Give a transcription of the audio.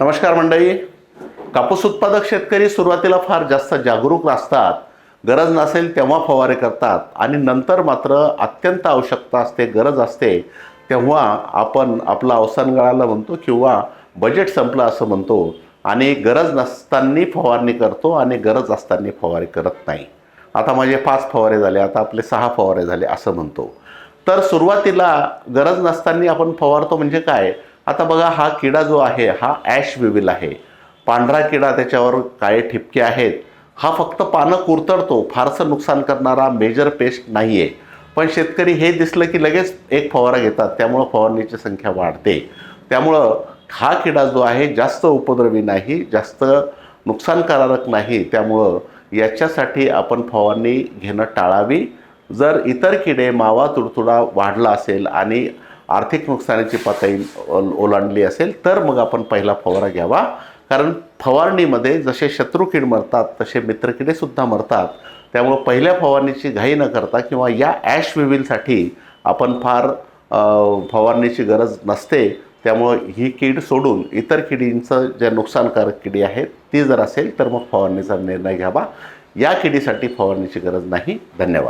नमस्कार मंडळी. कापूस उत्पादक शेतकरी सुरुवातीला फार जास्त जागरूक असतात गरज नसेल तेव्हा फवारे करतात आणि नंतर मात्र अत्यंत आवश्यकता असते गरज असते. तेव्हा आपण आपला अवसान गळाला म्हणतो किंवा बजेट संपलं असं म्हणतो आणि गरज नसताना फवारणी करतो आणि गरज असताना फवारणी करत नाही. आता माझे पाच फवारे झाले आता आपले सहा फवारे झाले असं म्हणतो. तर सुरुवातीला गरज नसताना आपण फवारतो म्हणजे काय? आता बघा हा किडा जो आहे हा ॲश विविल आहे. पांढरा किडा त्याच्यावर काळे ठिपके आहेत. हा फक्त पानं कुरतडतो फारसं नुकसान करणारा मेजर पेस्ट नाही आहे पण शेतकरी हे दिसलं की लगेच एक फवारा घेतात त्यामुळं फवारणीची संख्या वाढते. त्यामुळं हा किडा जो आहे जास्त उपद्रवी नाही जास्त नुकसानकारक नाही. त्यामुळं याच्यासाठी आपण फवारणी घेणं टाळावी. जर इतर किडे मावा तुडतुडा वाढला असेल आणि आर्थिक नुकसानाची पातळी ओल- ओलांडली असेल तर मग आपण पहिला फवारा घ्यावा. कारण फवारणीमध्ये जसे शत्रू कीड मरतात तसे मित्रकिडेसुद्धा मरतात. त्यामुळं पहिल्या फवारणीची घाई न करता किंवा या ॲश विविलसाठी आपण फार फवारणीची गरज नसते. त्यामुळं ही कीड सोडून इतर किडींचं ज्या नुकसानकारक किडी आहेत ती जर असेल तर मग फवारणीचा निर्णय घ्यावा. या किडीसाठी फवारणीची गरज नाही. धन्यवाद.